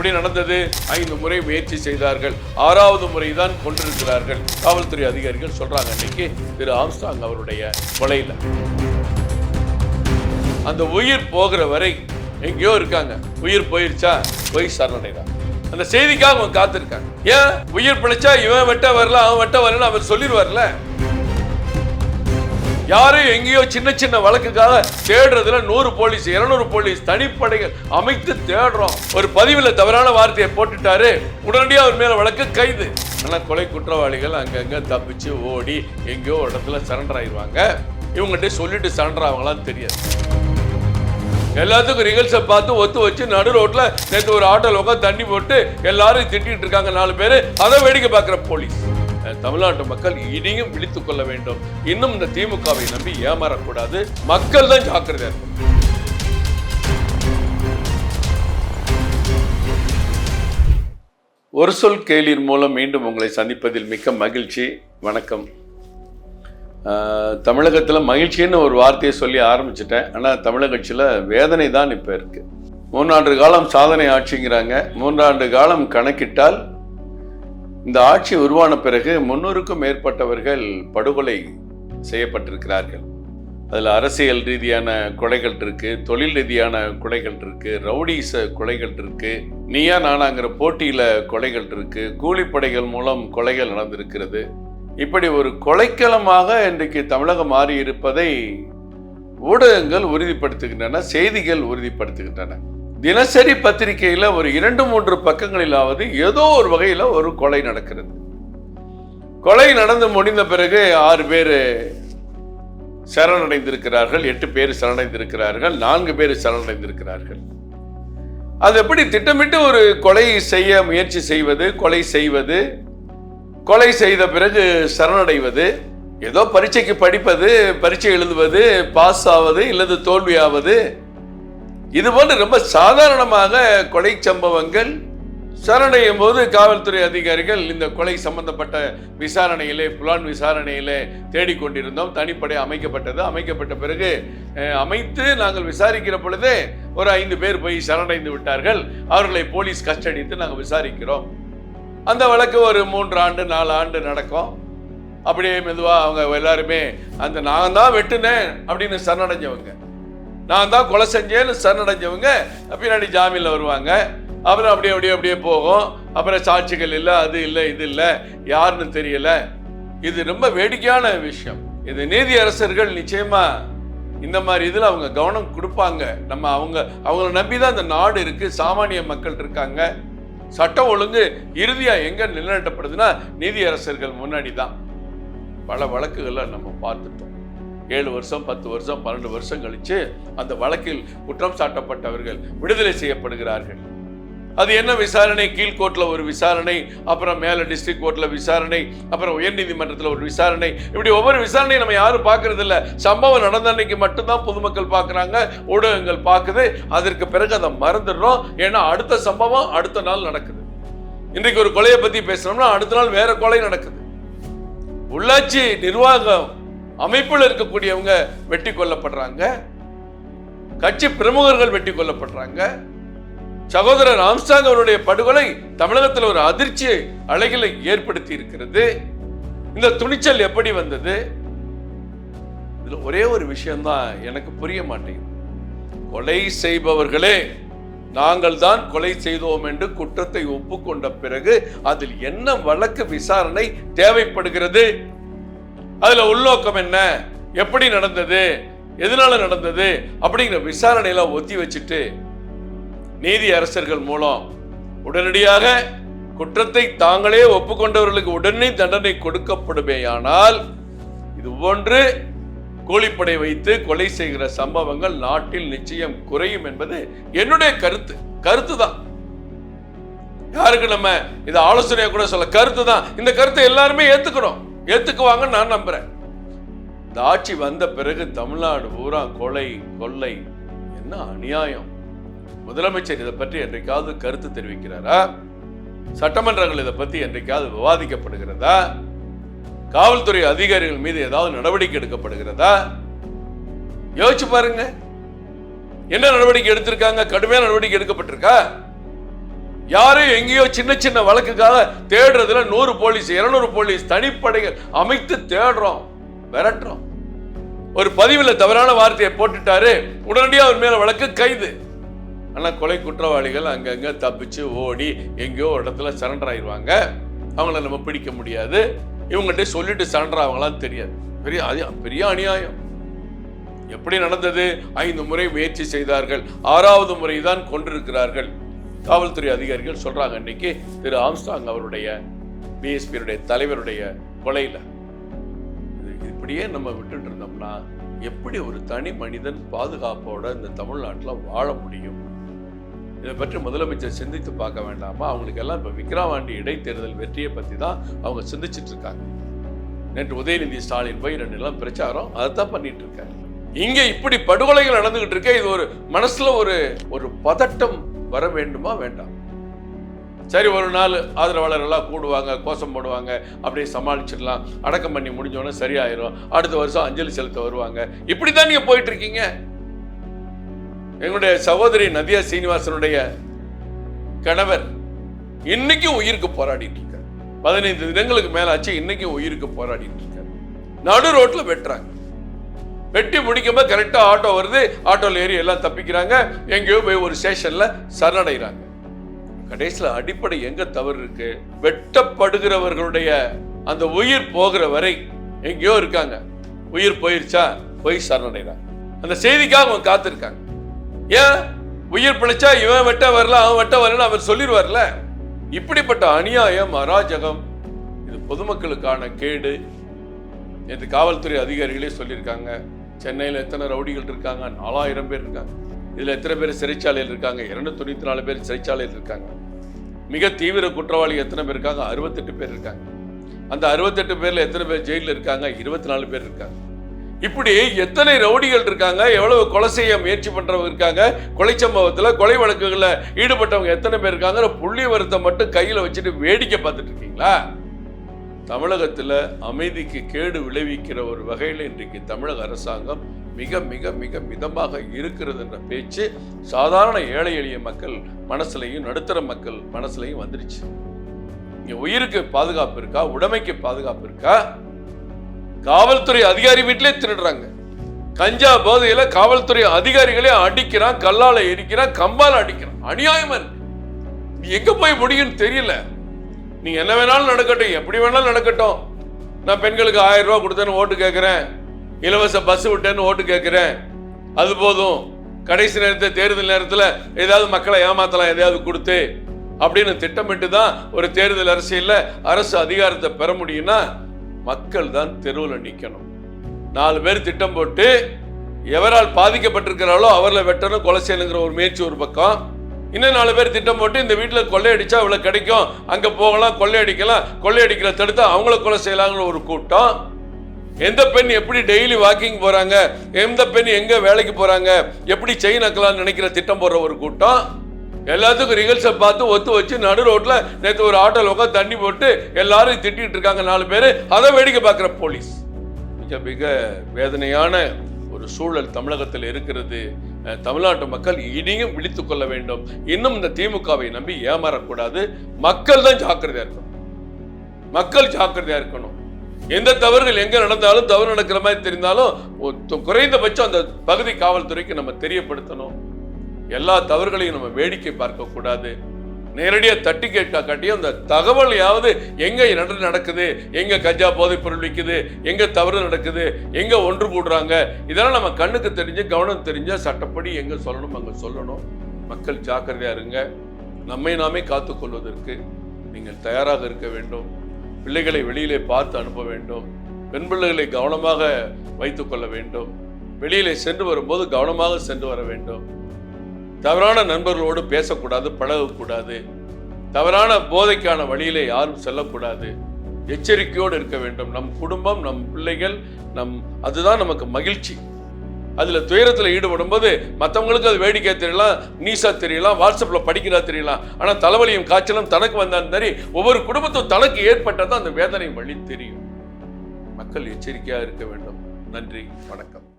எப்படி நடந்தது. ஐந்து முறை முயற்சி செய்தார்கள். ஆறாவது முறை தான் கொண்டிருக்கிறார்கள் காவல்துறை அதிகாரிகள் சொல்றாங்க இன்னைக்கு திரு ஆம்ஸ்டாங் அவருடைய கொலையில. அந்த உயிர் போகிற வரை எங்கேயோ இருக்காங்க. உயிர் போயிருச்சா? போய் சரணடைதான் அந்த செய்திக்காக அவங்க காத்திருக்காங்க ஏன்? உயிர் பிழைச்சா இவன் வெட்ட வரல அவன் வெட்ட வரல அவர் சொல்லிடுவார்ல. யாரும் எங்கேயோ சின்ன சின்ன வழக்குக்காக தேடுறதுல நூறு போலீஸ் இருநூறு போலீஸ் தனிப்படைகள் அமைத்து தேடுறோம். ஒரு பதிவில் தவறான வார்த்தையை போட்டுட்டாரு. உடனடியாக அவர் மேல வழக்கு கைது. ஆனால் கொலை குற்றவாளிகள் அங்கங்க தப்பிச்சு ஓடி எங்கேயோ ஒரு இடத்துல சரண்டர் ஆயிடுவாங்க இவங்ககிட்ட சொல்லிட்டு சரண்டர் ஆவாங்களான்னு தெரியாது. எல்லாத்துக்கும் ரிகல்ஸை பார்த்து ஒத்து வச்சு நடு ரோட்டில் நேற்று ஒரு ஆட்டோல உட்காந்து தண்ணி போட்டு எல்லாரும் திட்டிகிட்டு இருக்காங்க நாலு பேர். அதை வேடிக்கை பார்க்குற போலீஸ். தமிழ்நாட்டு மக்கள் இனியும் விழித்துக் கொள்ள வேண்டும். இன்னும் இந்த திமுகவை நம்பி ஏமாறக்கூடாது. மக்கள் தான் ஜாக்கிரதையா இருக்கணும். ஒரு சொல் கேளிர் மூலம் மீண்டும் உங்களை சந்திப்பதில் மிக்க மகிழ்ச்சி. வணக்கம். தமிழகத்தில் மகிழ்ச்சின்னு ஒரு வார்த்தையை சொல்லி ஆரம்பிச்சிட்டேன். ஆனால் தமிழகத்தில் வேதனை தான் இப்போ இருக்குது மூன்றாண்டு காலம் சாதனை ஆட்சிங்கிறாங்க. மூன்றாண்டு காலம் கணக்கிட்டால் இந்த ஆட்சி உருவான பிறகு முன்னூறுக்கும் மேற்பட்டவர்கள் படுகொலை செய்யப்பட்டிருக்கிறார்கள். அதில் அரசியல் ரீதியான கொலைகள் இருக்கு தொழில் ரீதியான கொலைகள் இருக்கு ரவுடிச கொலைகள் இருக்கு நீயா நானாங்கிற போட்டியில கொலைகள் இருக்கு கூலிப்படைகள் மூலம் கொலைகள் நடந்திருக்கிறது. இப்படி ஒரு கொலைக்களமாக இன்றைக்கு தமிழகம் மாறி இருப்பதை ஊடகங்கள் உறுதிப்படுத்துகின்றன செய்திகள் உறுதிப்படுத்துகின்றன. தினசரி பத்திரிகையில் ஒரு இரண்டு மூன்று பக்கங்களிலாவது ஏதோ ஒரு வகையில் ஒரு கொலை நடக்கிறது. கொலை நடந்து முடிந்த பிறகு ஆறு பேர் சரணடைந்திருக்கிறார்கள் எட்டு பேர் சரணடைந்திருக்கிறார்கள் நான்கு பேர் சரணடைந்திருக்கிறார்கள். அது எப்படி திட்டமிட்டு ஒரு கொலை செய்ய முயற்சி செய்வது கொலை செய்வது கொலை செய்த பிறகு சரணடைவது ஏதோ பரீட்சைக்கு படிப்பது பரீட்சை எழுதுவது பாஸ் ஆவது இல்லது தோல்வியாவது இது போன்று ரொம்ப சாதாரணமாக கொலை சம்பவங்கள் சரணையும் போது காவல்துறை அதிகாரிகள் இந்த கொலை சம்பந்தப்பட்ட விசாரணையிலே புலான் விசாரணையிலே தேடிக்கொண்டிருந்தோம். தனிப்படை அமைக்கப்பட்டது. அமைக்கப்பட்ட பிறகு அமைத்து நாங்கள் விசாரிக்கிற பொழுதே ஒரு ஐந்து பேர் போய் சரணடைந்து விட்டார்கள். அவர்களை போலீஸ் கஸ்டடித்து நாங்கள் விசாரிக்கிறோம். அந்த வழக்கு ஒரு மூன்று ஆண்டு நாலு ஆண்டு நடக்கும். அப்படியே மெதுவாக அவங்க எல்லாருமே அந்த நான் தான் வெட்டுனேன் அப்படின்னு சரணடைஞ்சவங்க. நான் தான் கொலை செஞ்சேன்னு சரணடைஞ்சவங்க பின்னாடி ஜாமீனில் வருவாங்க. அப்புறம் அப்படியே அப்படியே அப்படியே போகும். அப்புறம் சாட்சிகள் இல்லை அது இல்லை இது இல்லை. யாருன்னு தெரியல. இது ரொம்ப வேடிக்கையான விஷயம். இது நீதி அரசர்கள் நிச்சயமா இந்த மாதிரி இதில் அவங்க கவனம் கொடுப்பாங்க. நம்ம அவங்க அவங்கள நம்பி தான் இந்த நாடு இருக்குது சாமானிய மக்கள் இருக்காங்க. சட்டம் ஒழுங்கு இறுதியாக எங்கே நிலைநாட்டப்படுதுன்னா நீதி அரசர்கள் முன்னாடி தான் பல வழக்குகளை நம்ம பார்த்துட்டோம். ஏழு வருஷம் பத்து வருஷம் பன்னெண்டு வருஷம் கழிச்சு அந்த வழக்கில் குற்றம் சாட்டப்பட்டவர்கள் விடுதலை செய்யப்படுகிறார்கள். அது என்ன விசாரணை? கீழ்கோர்ட்டில் ஒரு விசாரணை அப்புறம் மேலே டிஸ்ட்ரிக்ட் கோர்ட்டில் விசாரணை அப்புறம் உயர்நீதிமன்றத்தில் ஒரு விசாரணை. இப்படி ஒவ்வொரு விசாரணையும் நம்ம யாரும் பார்க்கறது இல்லை. சம்பவம் நடந்த அன்னைக்கு மட்டும்தான் பொதுமக்கள் பார்க்குறாங்க ஊடகங்கள் பார்க்குது. அதற்கு பிறகு அதை மறந்துடுறோம். ஏன்னா அடுத்த சம்பவம் அடுத்த நாள் நடக்குது. இன்றைக்கு ஒரு கொலையை பற்றி பேசுகிறோம்னா அடுத்த நாள் வேற கொலை நடக்குது. உள்ளாட்சி நிர்வாகம் அமைப்பில் இருக்கக்கூடியவங்க வெட்டி கொல்லப்படுறாங்க. கட்சி பிரமுகர்கள் வெட்டி கொல்லப்படுறாங்க. சகோதரர் ஆம்ஸ்டாங் அவருடைய படுகொலை தமிழகத்தில் ஒரு அதிர்ச்சி அலைகளை ஏற்படுத்தி இருக்கிறது. இந்த துணிச்சல் எப்படி வந்தது? இதுல ஒரே ஒரு விஷயம்தான் எனக்கு புரிய மாட்டேங்குது. கொலை செய்பவர்களே நாங்கள் தான் கொலை செய்தோம் என்று குற்றத்தை ஒப்புக்கொண்ட பிறகு அதில் என்ன வழக்கு விசாரணை தேவைப்படுகிறது? அதுல உள்நோக்கம் என்ன? எப்படி நடந்தது? எதனால நடந்தது? அப்படிங்கிற விசாரணையெல்லாம் ஒத்தி வச்சுட்டு நீதி அரசர்கள் மூலம் உடனடியாக குற்றத்தை தாங்களே ஒப்புக்கொண்டவர்களுக்கு உடனே தண்டனை கொடுக்கப்படுமேயானால் இது போன்று கூலிப்படை வைத்து கொலை செய்கிற சம்பவங்கள் நாட்டில் நிச்சயம் குறையும் என்பது என்னுடைய கருத்து. கருத்து தான் யாருக்கு நம்ம இது ஆலோசனையை கூட சொல்ல கருத்து தான் இந்த கருத்தை எல்லாருமே ஏத்துக்கணும். ஏத்துக்குவாங்கன்னு நான் நம்புறேன். இந்த ஆட்சி வந்த பிறகு தமிழ்நாடு பூரா கொலை கொள்ளை. என்ன அநியாயம்? முதலமைச்சர் இதை பற்றி என்றைக்காவது கருத்து தெரிவிக்கிறாரா? சட்டமன்றங்கள் இதை பற்றி என்றைக்காவது விவாதிக்கப்படுகிறதா? காவல்துறை அதிகாரிகள் மீது ஏதாவது நடவடிக்கை எடுக்கப்படுகிறதா? யோசிச்சு பாருங்க. என்ன நடவடிக்கை எடுத்திருக்காங்க? கடுமையான நடவடிக்கை எடுக்கப்பட்டிருக்கா? யாரும் எங்கேயோ சின்ன சின்ன வழக்குக்காக தேடுறதுல நூறு போலீஸ் இருநூறு போலீஸ் தனிப்படைகள் அமைத்து தேடுறோம் விரட்டுறோம். ஒரு பதிவில் தவறான வார்த்தையை போட்டுட்டாரு உடனடியாக அவர் மேல வழக்கு கைது. ஆனால் கொலை குற்றவாளிகள் அங்கங்க தப்பிச்சு ஓடி எங்கேயோ ஒரு இடத்துல சரண்டர் ஆயிடுவாங்க அவங்கள நம்ம பிடிக்க முடியாது. இவங்கள்ட்ட சொல்லிட்டு சரண்டர் ஆவாங்களான்னு தெரியாது. பெரிய அது- பெரிய அநியாயம். எப்படி நடந்தது? ஐந்து முறை முயற்சி செய்தார்கள். ஆறாவது முறை தான் கொண்டிருக்கிறார்கள் காவல்துறை அதிகாரிகள் சொல்றாங்க இன்னைக்கு. திரு ஆம்ஸ்டாங் அவருடைய பிஎஸ்பியுடைய தலைவருடைய கொலையில. இது இப்படியே நம்ம விட்டுட்டு இருந்தோம்னா எப்படி ஒரு தனி மனிதன் பாதுகாப்போட இந்த தமிழ்நாட்டில் வாழ முடியும்? இதை பற்றி முதலமைச்சர் சிந்தித்து பார்க்க வேண்டாமா? அவங்களுக்கு எல்லாம் இப்போ விக்ரவாண்டி இடைத்தேர்தல் வெற்றியை பற்றி தான் அவங்க சிந்திச்சுட்டு இருக்காங்க. நேற்று உதயநிதி ஸ்டாலின் போய் ரெண்டு எல்லாம் பிரச்சாரம் அதை தான் பண்ணிட்டு இருக்காரு. இங்கே இப்படி படுகொலைகள் நடந்துகிட்டு இருக்க இது ஒரு மனசுல ஒரு ஒரு பதட்டம். வர வேண்டுமா? வேண்டாம். சரி ஒரு நாள் ஆதரவாளர் எல்லாம் கூடுவாங்க கோஷம் போடுவாங்க அப்படியே சமாளிச்சிடலாம். அடக்கம் பண்ணி முடிஞ்சோடனே சரியாயிரும். அடுத்த வருஷம் அஞ்சலி செலுத்த வருவாங்க. இப்படி தான் நீங்க போயிட்டு இருக்கீங்க எங்களுடைய சகோதரி நதியா சீனிவாசனுடைய கணவர் இன்னைக்கும் உயிருக்கு போராடிட்டு இருக்கார். பதினைந்து தினங்களுக்கு மேலாச்சு இன்னைக்கும் உயிருக்கு போராடிட்டு இருக்கார். நடு ரோட்ல வெட்டுறாங்க. வெட்டி முடிக்கும்போது கரெக்டாக ஆட்டோ வருது. ஆட்டோவில் ஏறி எல்லாம் தப்பிக்கிறாங்க. எங்கேயோ போய் ஒரு ஸ்டேஷனில் சரணடைகிறாங்க. கடைசியில் அடிப்படை எங்க தவறு இருக்கு? வெட்டப்படுகிறவர்களுடைய அந்த உயிர் போகிற வரை எங்கேயோ இருக்காங்க. உயிர் போயிருச்சா? போய் சரணடைகிறாங்க. அந்த செய்திக்காக அவங்க காத்திருக்காங்க. ஏன்? உயிர் பிழைச்சா இவன் வெட்ட வரல அவன் வெட்ட வரல அவர் சொல்லிடுவார்ல இப்படிப்பட்ட அநியாயம் அராஜகம் இது பொதுமக்களுக்கான கேடு நேற்று காவல்துறை அதிகாரிகளே சொல்லியிருக்காங்க. சென்னையில் எத்தனை ரவுடிகள் இருக்காங்க? நாலாயிரம் பேர் இருக்காங்க. இதில் எத்தனை பேர் சிறைச்சாலையில் இருக்காங்க? இரநூத்தி தொண்ணூற்றி நாலு பேர் சிறைச்சாலையில் இருக்காங்க. மிக தீவிர குற்றவாளி எத்தனை பேர் இருக்காங்க? அறுபத்தெட்டு பேர் இருக்காங்க. அந்த அறுபத்தெட்டு பேரில் எத்தனை பேர் ஜெயிலில் இருக்காங்க? இருபத்தி நாலு பேர் இருக்காங்க. இப்படி எத்தனை ரவுடிகள் இருக்காங்க? எவ்வளவு கொலை செய்ய முயற்சி பண்றவங்க இருக்காங்க? கொலை சம்பவத்தில் கொலை வழக்குகளில் ஈடுபட்டவங்க எத்தனை பேர் இருக்காங்க புள்ளி வருத்தம் மட்டும் கையில் வச்சுட்டு வேடிக்கை பார்த்துட்டு இருக்கீங்களா? தமிழகத்தில் அமைதிக்கு கேடு விளைவிக்கிற ஒரு வகையில் இன்றைக்கு தமிழக அரசாங்கம் மிக மிக மிக மிதமாக இருக்கிறது என்ற பேச்சு சாதாரண ஏழை எளிய மக்கள் மனசுலையும் நடுத்தர மக்கள் மனசுலையும் வந்துருச்சு. இங்கே உயிருக்கு பாதுகாப்பு இருக்கா? உடைமைக்கு பாதுகாப்பு இருக்கா? காவல்துறை அதிகாரி வீட்டிலே திருடுறாங்க கஞ்சா போதையில காவல்துறை அதிகாரிகளே அடிக்கிறான் கல்லால எரிக்கிறான் கம்பால அடிக்கிறான். அநியாயமா இருக்கு. நீ எங்க போய் முடியும்னு தெரியல. நீ என்ன வேணாலும் நடக்கட்டும் எப்படி வேணாலும் நடக்கட்டும். நான் பெண்களுக்கு ஆயிரம் ரூபா கொடுத்தேன்னு ஓட்டு கேட்குறேன். இலவச பஸ் விட்டேன்னு ஓட்டு கேட்குறேன். அது போதும். கடைசி நேரத்தில் தேர்தல் நேரத்தில் ஏதாவது மக்களை ஏமாத்தலாம் எதையாவது கொடுத்து அப்படின்னு திட்டமிட்டு தான் ஒரு தேர்தல் அரசியலில் அரசு அதிகாரத்தை பெற முடியும்னா மக்கள் தான் தெருவில் நிற்கணும் நாலு பேர் திட்டம் போட்டு எவரால் பாதிக்கப்பட்டிருக்கிறாளோ அவரில் வெட்டணும் கொலை செய்யணுங்கிற ஒரு முயற்சி ஒரு பக்கம். இன்னும் நாலு பேர் திட்டம் போட்டு இந்த வீட்டில் கொள்ளையடிச்சா இவ்வளோ கிடைக்கும். அங்கே போகலாம் கொள்ளையடிக்கலாம். கொள்ளையடிக்கிற தடுத்து அவங்கள கொலை செய்யலாங்கிற ஒரு கூட்டம். எந்த பெண் எப்படி டெய்லி வாக்கிங் போகிறாங்க எந்த பெண் எங்கே வேலைக்கு போகிறாங்க எப்படி செயின் ஆக்கலாம்னு நினைக்கிற திட்டம் போடுற ஒரு கூட்டம். எல்லாத்துக்கும் ரிகல்ஸை பார்த்து ஒத்து வச்சு நடு ரோட்டில் நேற்று ஒரு ஆட்டோவில் உட்காந்து தண்ணி போட்டு எல்லாரும் திட்டிகிட்டு இருக்காங்க நாலு பேர். அதை வேடிக்கை பார்க்குற போலீஸ். மிக மிக வேதனையான ஒரு சூழல் தமிழகத்தில் இருக்கிறது. தமிழ்நாட்டு மக்கள் இனியும் விழித்துக் கொள்ள வேண்டும். இன்னும் இந்த திமுகவை நம்பி ஏமாறக்கூடாது. மக்கள் தான் ஜாக்கிரதையா இருக்கணும். மக்கள் ஜாக்கிரதையா இருக்கணும். எந்த தவறுகள் எங்க நடந்தாலும் தவறு நடக்கிற மாதிரி தெரிந்தாலும் குறைந்தபட்சம் அந்த பகுதி காவல்துறைக்கு நம்ம தெரியப்படுத்தணும். எல்லா தவறுகளையும் நம்ம வேடிக்கை பார்க்க நேரடியாக தட்டி கேட்க காட்டியும் அந்த தகவலையாவது எங்கே நடந்து நடக்குது? எங்கே கஞ்சா போதைப் பொருள் விற்குது எங்கே தவறு நடக்குது? எங்கே ஒன்று கூடுறாங்க? இதெல்லாம் நம்ம கண்ணுக்கு தெரிஞ்சு கவனம் தெரிஞ்சால் சட்டப்படி எங்கே சொல்லணும் அங்கே சொல்லணும். மக்கள் ஜாக்கிரதையாக இருங்க. நம்மை நாமே காத்துக்கொள்வதற்கு நீங்கள் தயாராக இருக்க வேண்டும். பிள்ளைகளை வெளியிலே பார்த்து அனுப்ப வேண்டும். பெண் பிள்ளைகளை கவனமாக வைத்துக்கொள்ள வேண்டும். வெளியிலே சென்று வரும்போது கவனமாக சென்று வர வேண்டும். தவறான நண்பர்களோடு பேசக்கூடாது பழகக்கூடாது. தவறான போதைக்கான வழியிலே யாரும் செல்லக்கூடாது. எச்சரிக்கையோடு இருக்க வேண்டும். நம் குடும்பம் நம் பிள்ளைகள் நம் அதுதான் நமக்கு மகிழ்ச்சி. அதில் துயரத்தில் ஈடுபடும் போது மற்றவங்களுக்கு அது வேடிக்கை தெரியலாம் நீசா தெரியலாம் வாட்ஸ்அப்பில் படிக்கிறா தெரியலாம் ஆனால் தலைவலியும் காய்ச்சலும் தனக்கு வந்தாலும் சரி ஒவ்வொரு குடும்பத்தும் தனக்கு ஏற்பட்டதான் அந்த வேதனை வழி தெரியும். மக்கள் எச்சரிக்கையாக இருக்க வேண்டும். நன்றி வணக்கம்.